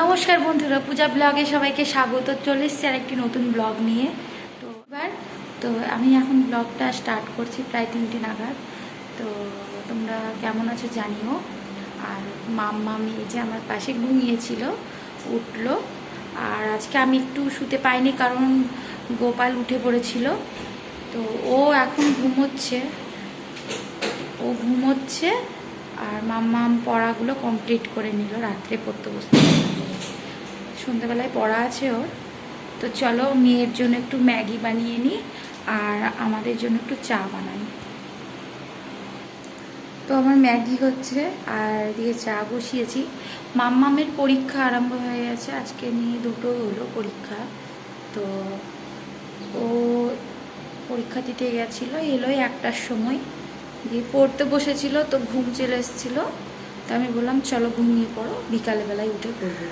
নমস্কার বন্ধুরা, পূজা ব্লগে সবাইকে স্বাগত। চলে এসছি আর একটি নতুন ব্লগ নিয়ে। তো এবার, তো আমি এখন ব্লগটা স্টার্ট করছি প্রায় তিনটে নাগাদ। তো তোমরা কেমন আছো জানিও। আর মাম মামি এই যে আমার পাশে ঘুমিয়েছিল, উঠল। আর আজকে আমি একটু শুতে পাইনি কারণ গোপাল উঠে পড়েছিল। তো ও এখন ঘুমোচ্ছে। ও ঘুমোচ্ছে। আর মাম্মাম পড়াগুলো কমপ্লিট করে নিল রাত্রে পড়তে বসতে সন্ধ্যাবেলায় পড়া আছে ওর। তো চলো মেয়ের জন্য একটু ম্যাগি বানিয়ে নিই আর আমাদের জন্য একটু চা বানাই। তো আমার ম্যাগি হচ্ছে আর দিয়ে চা বসিয়েছি। মাম্মামের পরীক্ষা আরম্ভ হয়ে গেছে। আজকে নিয়ে দুটো হলো পরীক্ষা। তো ও পরীক্ষা দিতে গেছিল, এলোই একটার সময়। দিয়ে পড়তে বসেছিল, তো ঘুম চলে এসেছিল। তো আমি বললাম, চলো ঘুমিয়ে পড়ো বিকালবেলায় উঠে পড়বে।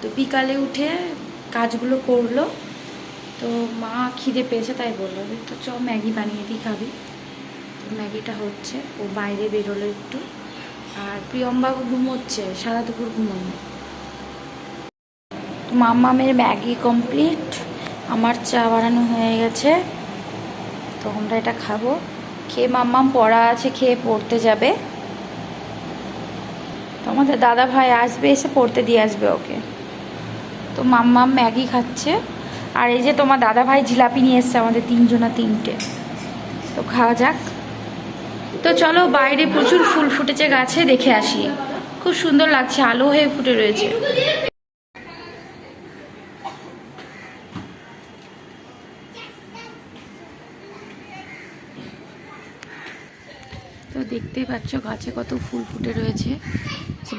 তো বিকালে উঠে কাজগুলো করল। তো মা খিদে পেয়েছে, তাই বলল তো চ ম্যাগি বানিয়ে দিই, খাবি। তো ম্যাগিটা হচ্ছে, ও বাইরে বেরোলো একটু। আর প্রিয়মবাবু ঘুমোচ্ছে, সারা দুপুর ঘুমোনো তো মাম্মামের ম্যাগি কমপ্লিট, আমার চা বানানো হয়ে গেছে। তো আমরা এটা খাব। খেয়ে মাম্মাম পড়া আছে, খেয়ে পড়তে যাবে। তো আমাদের দাদা ভাই আসবে, এসে পড়তে দিয়ে আসবে ওকে। তো মাম্মাম ম্যাগি খাচ্ছে। আর এই যে তোমার দাদা ভাই জিলাপি নিয়ে এসছে আমাদের তিনজনা তিনটে। তো খাওয়া যাক। তো চলো বাইরে প্রচুর ফুল ফুটেছে গাছে, দেখে আসি। খুব সুন্দর লাগছে, আলো হয়ে ফুটে রয়েছে। তো দেখতেই পাচ্ছ গাছে কত ফুল ফুটে রয়েছে।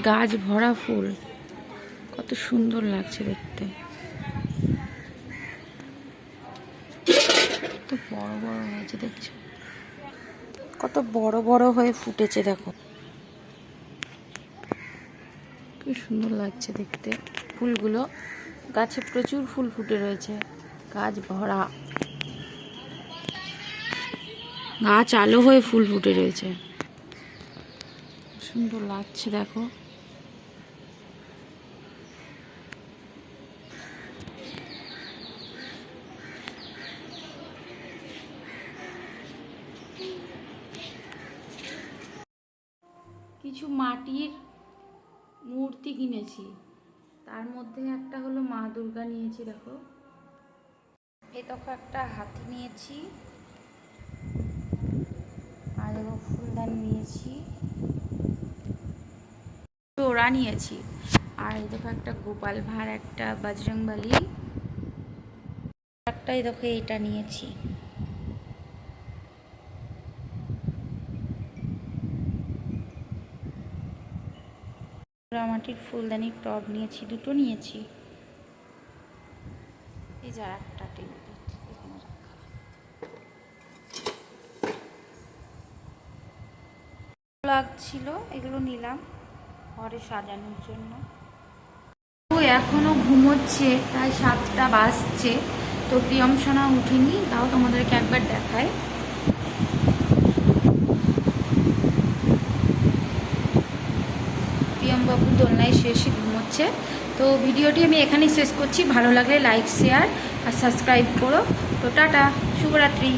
গাছ ভরা ফুল। কত সুন্দর লাগছে দেখতে। কত বড় বড় হয়েছে দেখছ। কত বড় বড় হয়ে ফুটেছে দেখো। কি সুন্দর লাগছে দেখতে। ফুলগুলো। গাছে প্রচুর ফুল ফুটে রয়েছে। গাছ ভরা। গাছ আলো হয়ে ফুল ফুটে রয়েছে। সুন্দর লাগছে, দেখো। কিছু মাটির মূর্তি কিনেছি। তার মধ্যে একটা হলো মা দুর্গা নিয়েছি, দেখো। এ দেখো একটা হাতি নিয়েছি। আর দেখো ফুলদান নিয়েছি। চোরা নিয়েছি। আর এই দেখো একটা গোপাল ভাঁড়, একটা বজরংবলী। একটাই দেখো এটা নিয়েছি। মাটির ফুলদানির টব নিয়েছি, দুটো নিয়েছি। এই যা একটা টেবিলে লাগছিল, এগুলো নিলাম। ঘরে সাজানোর জন্য। ও এখনও ঘুমোচ্ছে, প্রায় সাতটা বাজছে। তো প্রিয়ম সোনা উঠিনি, তাও তোমাদেরকে একবার দেখায় প্রিয়মবাবু দোলনায় শেষে ঘুমোচ্ছে। তো ভিডিওটি আমি এখানেই শেষ করছি। ভালো লাগলে লাইক শেয়ার আর সাবস্ক্রাইব করো। তো টাটা, শুভরাত্রি।